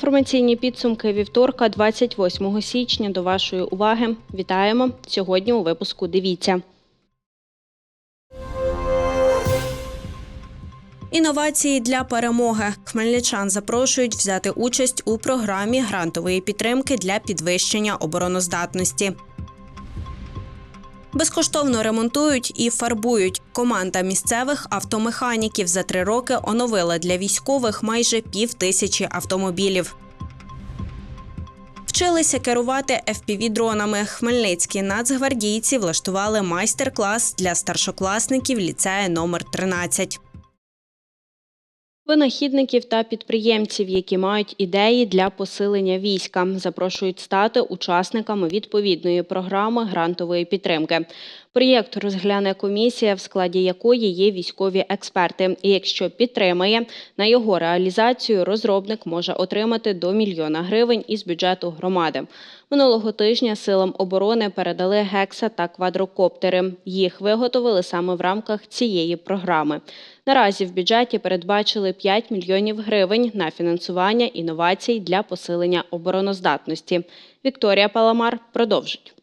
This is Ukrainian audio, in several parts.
Інформаційні підсумки вівторка, 28 січня. До вашої уваги вітаємо сьогодні. У випуску дивіться. Інновації для перемоги. Хмельничан запрошують взяти участь у програмі грантової підтримки для підвищення обороноздатності. Безкоштовно ремонтують і фарбують. Команда місцевих автомеханіків за три роки оновила для військових майже пів тисячі автомобілів. Вчилися керувати FPV-дронами. Хмельницькі нацгвардійці влаштували майстер-клас для старшокласників ліцею номер 13 Винахідників та підприємців, які мають ідеї для посилення війська, запрошують стати учасниками відповідної програми грантової підтримки. Проєкт розгляне комісія, в складі якої є військові експерти. І якщо підтримає на його реалізацію, розробник може отримати до мільйона гривень із бюджету громади. Минулого тижня силам оборони передали гекса та квадрокоптери. Їх виготовили саме в рамках цієї програми. Наразі в бюджеті передбачили 5 мільйонів гривень на фінансування інновацій для посилення обороноздатності. Вікторія Паламар продовжить.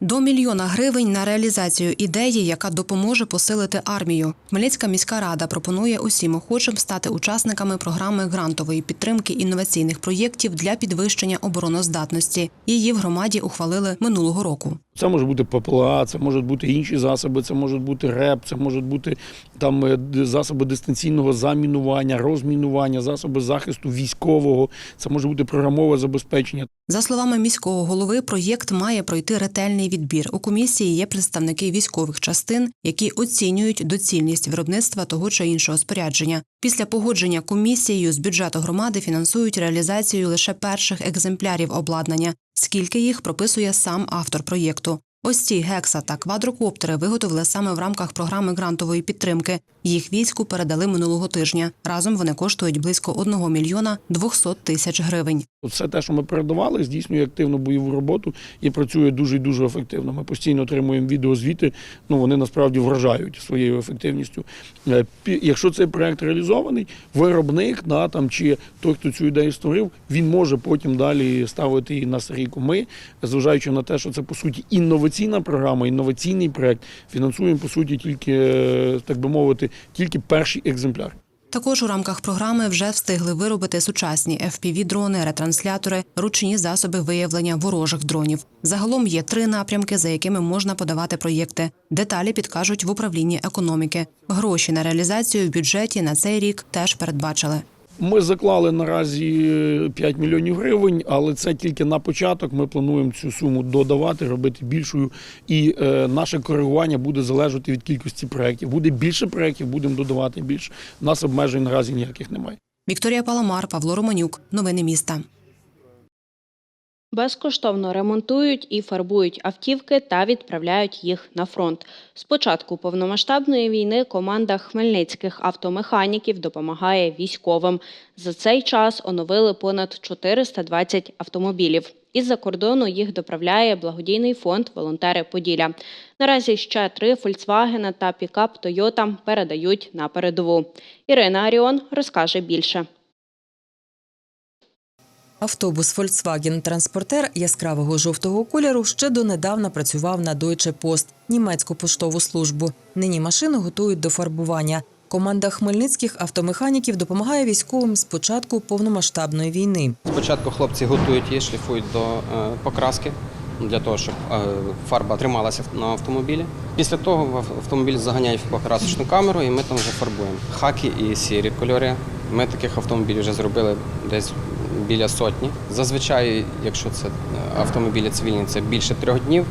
До мільйона гривень на реалізацію ідеї, яка допоможе посилити армію. Хмельницька міська рада пропонує усім охочим стати учасниками програми грантової підтримки інноваційних проєктів для підвищення обороноздатності. Її в громаді ухвалили минулого року. Це може бути ППЛА, це можуть бути інші засоби, це може бути РЕП, це можуть бути там е, засоби дистанційного замінування, розмінування, засоби захисту військового, це може бути програмове забезпечення. За словами міського голови, проєкт має пройти ретельний відбір. У комісії є представники військових частин, які оцінюють доцільність виробництва того чи іншого спорядження. Після погодження комісією з бюджету громади фінансують реалізацію лише перших екземплярів обладнання. Скільки їх прописує сам автор проєкту. Ось ці гекса та квадрокоптери виготовили саме в рамках програми грантової підтримки. Їх війську передали минулого тижня. Разом вони коштують близько 1 мільйона 200 тисяч гривень. Все те, що ми передавали, здійснює активну бойову роботу і працює дуже і дуже ефективно. Ми постійно отримуємо відеозвіти. Ну вони насправді вражають своєю ефективністю. Е, Якщо цей проект реалізований, виробник да, там чи той, хто цю ідею створив, він може потім далі ставити її на серійку. Ми, зважаючи на те, що це по суті інноваційна програма, інноваційний проект, фінансуємо по суті тільки, е, так би мовити, тільки перший екземпляр. Також у рамках програми вже встигли виробити сучасні FPV-дрони, ретранслятори, ручні засоби виявлення ворожих дронів. Загалом є три напрямки, за якими можна подавати проєкти. Деталі підкажуть в управлінні економіки. Гроші на реалізацію в бюджеті на цей рік теж передбачили. Ми заклали наразі е, 5 мільйонів гривень, але це тільки на початок. Ми плануємо цю суму додавати, робити більшою. І е, наше коригування буде залежати від кількості проєктів. Буде більше проєктів, будемо додавати більше. У нас обмежень наразі ніяких немає. Вікторія Паламар, Павло Романюк. Новини міста. Безкоштовно ремонтують і фарбують автівки та відправляють їх на фронт. З початку повномасштабної війни команда хмельницьких автомеханіків допомагає військовим. За цей час оновили понад 420 автомобілів. Із-за кордону їх доправляє благодійний фонд Волонтери Поділля. Наразі ще три Volkswagen та пікап Toyota передають на передову. Ірина Аріон розкаже більше. Автобус Volkswagen Транспортер яскравого жовтого кольору ще донедавна працював на Deutsche Post – німецьку поштову службу. Нині машину готують до фарбування. Команда хмельницьких автомеханіків допомагає військовим з початку повномасштабної війни. Спочатку хлопці готують її, шліфують до е, покраски для того, щоб е, фарба трималася на автомобілі. Після того автомобіль заганяють в покрасочну камеру і ми там вже фарбуємо. Хакі і сірі кольори. Ми таких автомобілів вже зробили десь біля сотні. Зазвичай, якщо це е, автомобілі цивільні, це більше трьох днів.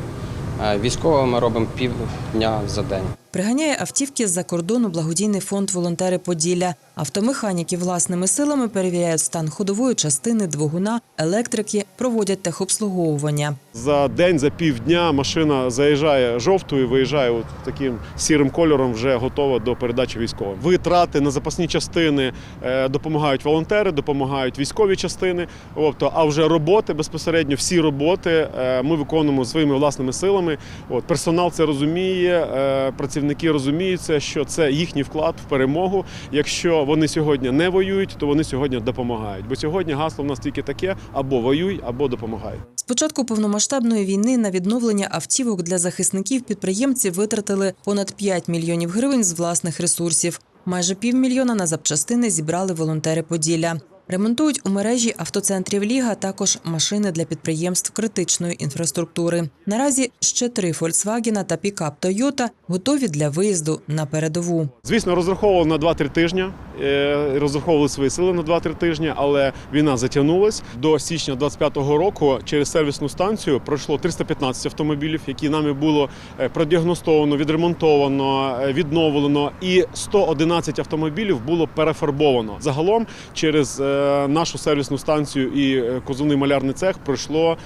Військовими ми робимо півдня за день. Приганяє автівки з-за кордону благодійний фонд Волонтери Поділля. Автомеханіки власними силами перевіряють стан ходової частини, двигуна, електрики, проводять техобслуговування. За день, за півдня машина заїжджає жовтою, виїжджає от таким сірим кольором, вже готова до передачі військовим. Витрати на запасні частини е, допомагають волонтери, допомагають військові частини. Тобто, а вже роботи безпосередньо всі роботи е, ми виконуємо своїми власними силами. От персонал це розуміє, е, працівники працівники розуміються, що це їхній вклад в перемогу. Якщо вони сьогодні не воюють, то вони сьогодні допомагають. Бо сьогодні гасло в нас тільки таке: або воюй, або допомагай. З початку повномасштабної війни на відновлення автівок для захисників підприємці витратили понад 5 мільйонів гривень з власних ресурсів. Майже півмільйона на запчастини зібрали волонтери Поділля. Ремонтують у мережі автоцентрів Ліга також машини для підприємств критичної інфраструктури. Наразі ще три Фольксвагена та пікап Тойота готові для виїзду на передову. Звісно, розраховували на 2-3 тижні, е, розраховували свої сили на 2-3 тижні, але війна затягнулась. До січня 25-го року через сервісну станцію пройшло 315 автомобілів, які нами було е, продіагностовано, відремонтовано, е, відновлено, і 111 автомобілів було перефарбовано. Загалом через нашу сервісну станцію і е, козовний малярний цех пройшло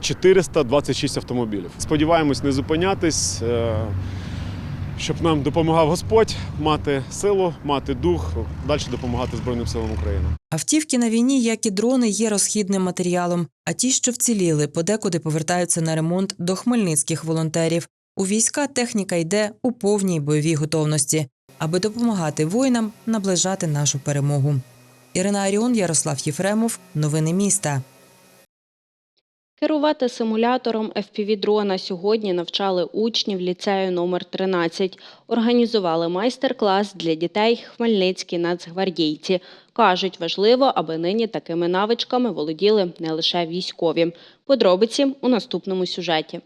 426 автомобілів. Сподіваємось не зупинятись. е, щоб нам допомагав Господь мати силу, мати дух, далі допомагати Збройним силам України. Автівки на війні, як і дрони, є розхідним матеріалом. А ті, що вціліли, подекуди повертаються на ремонт до хмельницьких волонтерів. У війська техніка йде у повній бойовій готовності, аби допомагати воїнам наближати нашу перемогу. Ірина Аріон, Ярослав Єфремов. Новини міста. Керувати симулятором FPV-дрона сьогодні навчали учнів ліцею номер 13. Організували майстер-клас для дітей хмельницькі нацгвардійці. Кажуть, важливо, аби нині такими навичками володіли не лише військові. Подробиці у наступному сюжеті.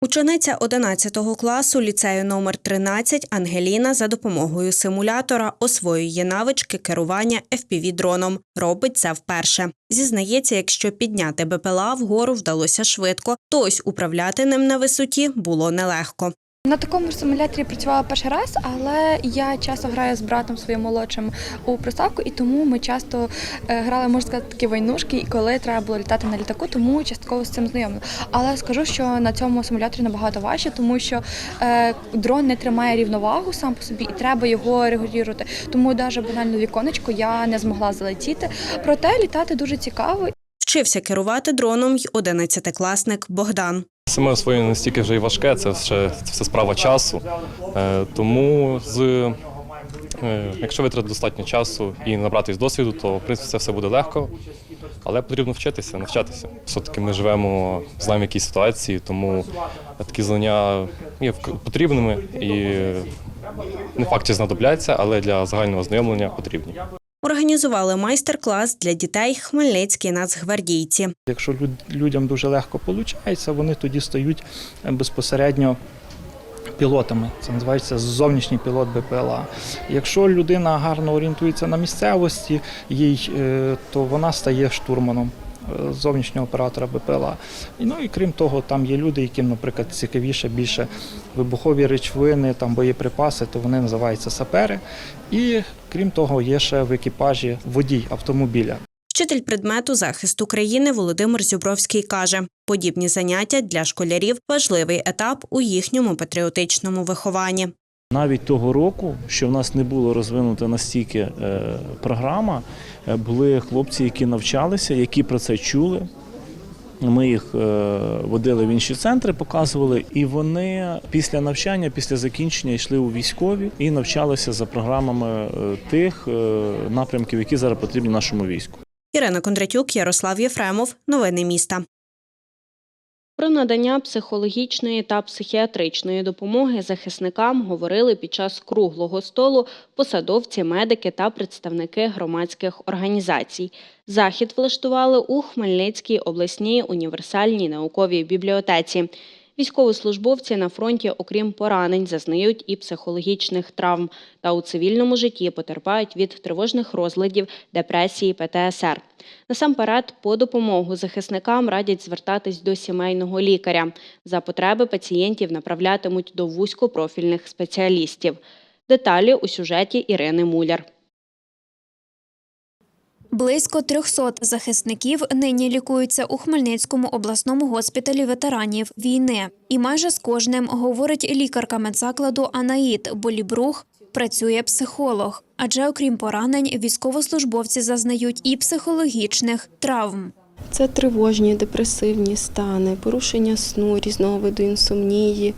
Учениця 11 класу ліцею номер 13 Ангеліна за допомогою симулятора освоює навички керування FPV-дроном. Робить це вперше. Зізнається, якщо підняти БПЛА вгору вдалося швидко, то ось управляти ним на висоті було нелегко. На такому ж симуляторі працювала перший раз, але я часто граю з братом своїм молодшим у приставку, і тому ми часто е, грали, можна сказати, такі войнушки, і коли треба було літати на літаку, тому частково з цим знайомі. Але скажу, що на цьому симуляторі набагато важче, тому що е, дрон не тримає рівновагу сам по собі, і треба його регулювати. Тому навіть банально віконечко я не змогла залетіти. Проте літати дуже цікаво Вчився керувати дроном й 11-класник Богдан. Саме освоєння настільки вже і важке, це ще це все справа часу. Е, Тому з, е, якщо витратити достатньо часу і набратись досвіду, то в принципі це все буде легко. Але потрібно вчитися, навчатися. Все-таки ми живемо, знаємо якісь ситуації, тому такі знання є потрібними і не факт, чи знадобляться, але для загального ознайомлення потрібні. Організували майстер-клас для дітей хмельницькі нацгвардійці. Якщо люд- людям дуже легко виходить, вони тоді стають е, безпосередньо пілотами. Це називається зовнішній пілот БПЛА. Якщо людина гарно орієнтується на місцевості, е, то вона стає штурманом. Зовнішнього оператора БПЛА. Ну і крім того, там є люди, яким, наприклад, цікавіше більше вибухові речовини, там боєприпаси, то вони називаються сапери. І крім того, є ще в екіпажі водій автомобіля. Вчитель предмету захист України Володимир Зюбровський каже, подібні заняття для школярів важливий етап у їхньому патріотичному вихованні. Навіть того року, що в нас не було розвинута настільки е, програма, е, були хлопці, які навчалися, які про це чули. Ми їх е, водили в інші центри, показували, і вони після навчання, після закінчення йшли у військові і навчалися за програмами тих напрямків, які зараз потрібні нашому війську. Ірина Кондратюк, Ярослав Єфремов. Новини міста. Про надання психологічної та психіатричної допомоги захисникам говорили під час круглого столу посадовці, медики та представники громадських організацій. Захід влаштували у Хмельницькій обласній універсальній науковій бібліотеці. Військовослужбовці на фронті, окрім поранень, зазнають і психологічних травм та у цивільному житті потерпають від тривожних розладів, депресії, ПТСР. Насамперед, по допомогу захисникам радять звертатись до сімейного лікаря. За потреби пацієнтів направлятимуть до вузькопрофільних спеціалістів. Деталі у сюжеті Ірини Муляр. Близько 300 захисників нині лікуються у Хмельницькому обласному госпіталі ветеранів війни. І майже з кожним, говорить лікарка медзакладу Анаїд Болібрух, працює психолог. Адже окрім поранень, військовослужбовці зазнають і психологічних травм. Це тривожні, депресивні стани, порушення сну, різного виду інсомнії,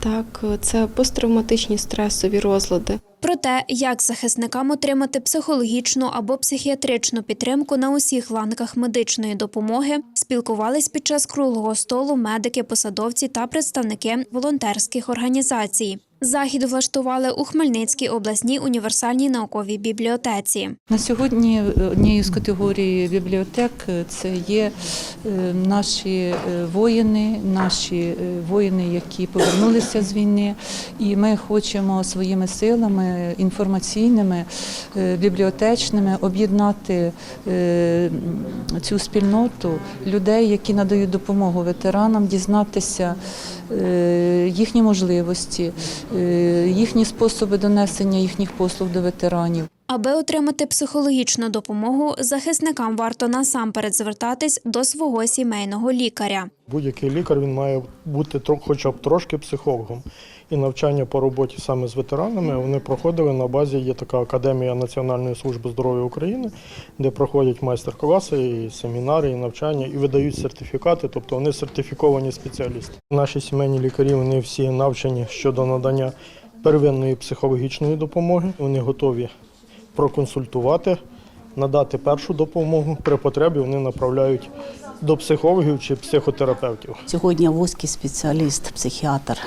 так, це посттравматичні стресові розлади. Про те, як захисникам отримати психологічну або психіатричну підтримку на усіх ланках медичної допомоги, спілкувались під час круглого столу медики, посадовці та представники волонтерських організацій. Захід влаштували у Хмельницькій обласній універсальній науковій бібліотеці. На сьогодні однією з категорій бібліотек це є е, наші е, воїни, наші е, воїни, які повернулися з війни, і ми хочемо своїми силами інформаційними, е, бібліотечними об'єднати е, цю спільноту людей, які надають допомогу ветеранам, дізнатися е, їхні можливості, е, їхні способи донесення їхніх послуг до ветеранів. Аби отримати психологічну допомогу, захисникам варто насамперед звертатись до свого сімейного лікаря. Будь-який лікар він має бути хоча б трошки психологом. І навчання по роботі саме з ветеранами вони проходили на базі. Є така академія Національної служби здоров'я України, де проходять майстер-класи, і семінари, і навчання, і видають сертифікати, тобто вони сертифіковані спеціалісти. Наші сімейні лікарі вони всі навчені щодо надання первинної психологічної допомоги. Вони готові проконсультувати, надати першу допомогу. При потребі вони направляють до психологів чи психотерапевтів. Сьогодні вузький спеціаліст, психіатр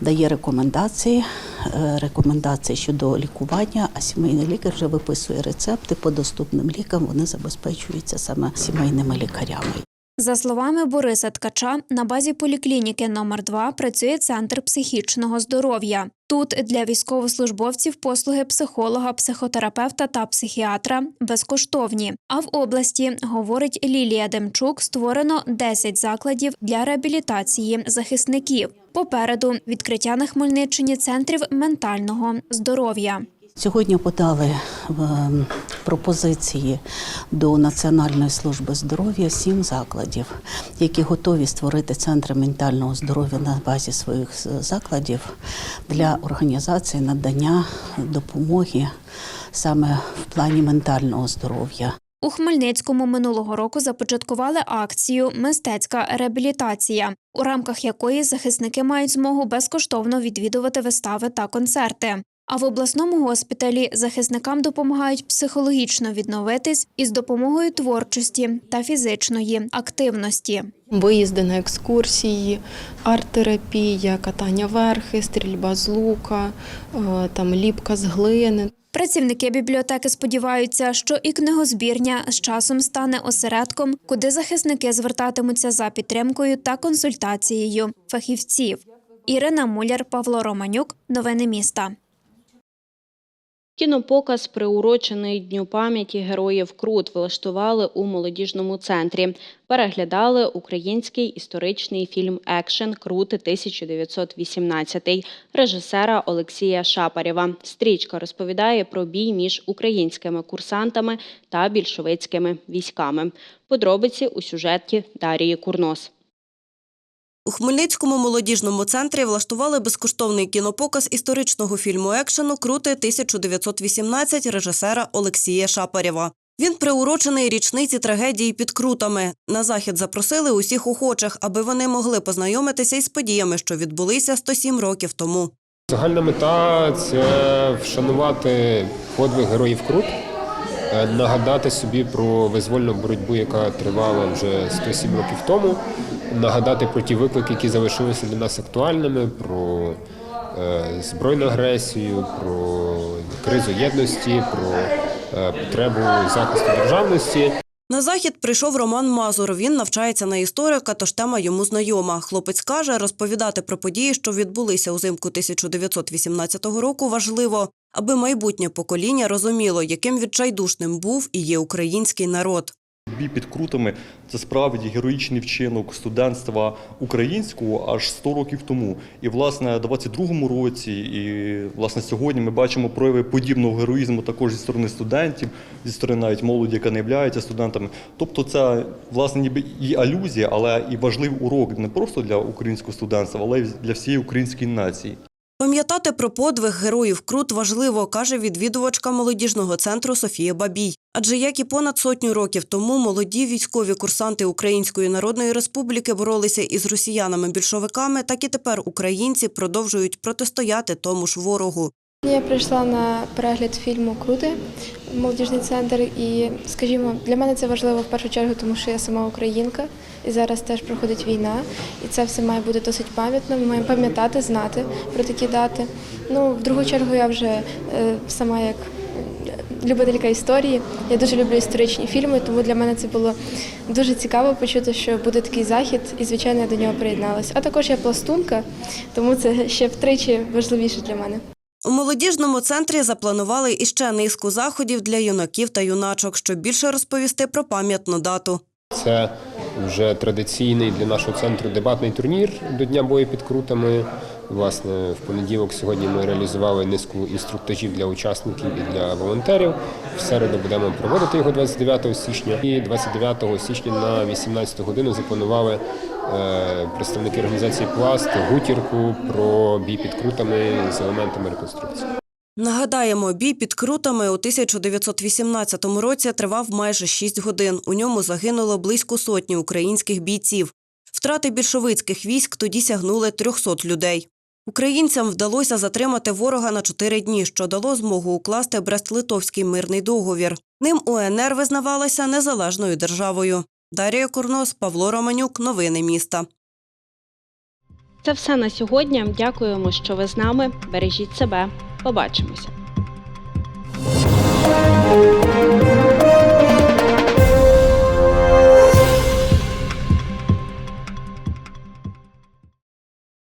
дає рекомендації, е, рекомендації щодо лікування, а сімейний лікар вже виписує рецепти по доступним лікам. Вони забезпечуються саме сімейними лікарями. За словами Бориса Ткача, на базі поліклініки номер 2 працює центр психічного здоров'я. Тут для військовослужбовців послуги психолога, психотерапевта та психіатра безкоштовні. А в області, говорить Лілія Демчук, створено 10 закладів для реабілітації захисників. Попереду відкриття на Хмельниччині центрів ментального здоров'я. Сьогодні подали е, пропозиції до Національної служби здоров'я сім закладів, які готові створити центри ментального здоров'я на базі своїх закладів для організації надання допомоги саме в плані ментального здоров'я. У Хмельницькому минулого року започаткували акцію Мистецька реабілітація, у рамках якої захисники мають змогу безкоштовно відвідувати вистави та концерти. А в обласному госпіталі захисникам допомагають психологічно відновитись із допомогою творчості та фізичної активності. Виїзди на екскурсії, арт-терапія, катання верхи, стрільба з лука, е, там ліпка з глини. Працівники бібліотеки сподіваються, що і книгозбірня з часом стане осередком, куди захисники звертатимуться за підтримкою та консультацією фахівців. Ірина Муляр, Павло Романюк. Новини міста. Кінопоказ, приурочений Дню пам'яті героїв Крут, влаштували у молодіжному центрі. Переглядали український історичний фільм Екшен Крути 1918 режисера Олексія Шапарєва. Стрічка розповідає про бій між українськими курсантами та більшовицькими військами. Подробиці у сюжеті Дарії Курнос. У Хмельницькому молодіжному центрі влаштували безкоштовний кінопоказ історичного фільму екшену Крути 1918 режисера Олексія Шапарєва. Він приурочений річниці трагедії під Крутами. На захід запросили усіх охочих, аби вони могли познайомитися із подіями, що відбулися 107 років тому. Загальна мета це вшанувати подвиг героїв Крут, е, нагадати собі про визвольну боротьбу, яка тривала вже 107 років тому, нагадати про ті виклики, які залишилися для нас актуальними, про е, збройну агресію, про кризу єдності, про е, потребу захисту державності. На захід прийшов Роман Мазур. Він навчається на історика, тож тема йому знайома. Хлопець каже, розповідати про події, що відбулися узимку 1918 року, важливо, аби майбутнє покоління розуміло, яким відчайдушним був і є український народ. Бій під крутами це справді героїчний вчинок студентства українського аж 100 років тому. І власне, в 22-му році, і власне сьогодні ми бачимо прояви подібного героїзму також зі сторони студентів, зі сторони навіть молоді, яка не являється студентами. Тобто, це власне ніби і алюзія, але і важливий урок не просто для українського студентства, але й для всієї української нації. Пам'ятати про подвиг героїв Крут важливо, каже відвідувачка молодіжного центру Софія Бабій. Адже як і понад сотню років тому молоді військові курсанти Української Народної Республіки боролися із росіянами-більшовиками, так і тепер українці продовжують протистояти тому ж ворогу. Я прийшла на перегляд фільму Крути молодіжний центр, і скажімо, для мене це важливо в першу чергу, тому що я сама українка, і зараз теж проходить війна, і це все має бути досить пам'ятно. Ми маємо пам'ятати, знати про такі дати. Ну, в другу чергу, я вже е, сама як любителька історії. Я дуже люблю історичні фільми, тому для мене це було дуже цікаво почути, що буде такий захід, і звичайно я до нього приєдналася. А також я пластунка, тому це ще втричі важливіше для мене. У молодіжному центрі запланували іще низку заходів для юнаків та юначок, щоб більше розповісти про пам'ятну дату. Це вже традиційний для нашого центру дебатний турнір до Дня бою під крутами. Власне, в понеділок сьогодні ми реалізували низку інструктажів для учасників і для волонтерів. В середу будемо проводити його 29 січня. І 29 січня на 18 годину запланували представники організації Пласт гутірку про бій під крутами з елементами реконструкції. Нагадаємо, бій під крутами у 1918 році тривав майже 6 годин. У ньому загинуло близько сотні українських бійців. Втрати більшовицьких військ тоді сягнули 300 людей. Українцям вдалося затримати ворога на 4 дні, що дало змогу укласти Брест-Литовський мирний договір. Ним УНР визнавалася незалежною державою. Дар'я Курнос, Павло Романюк, новини міста. Це все на сьогодні. Дякуємо, що ви з нами. Бережіть себе. Побачимося.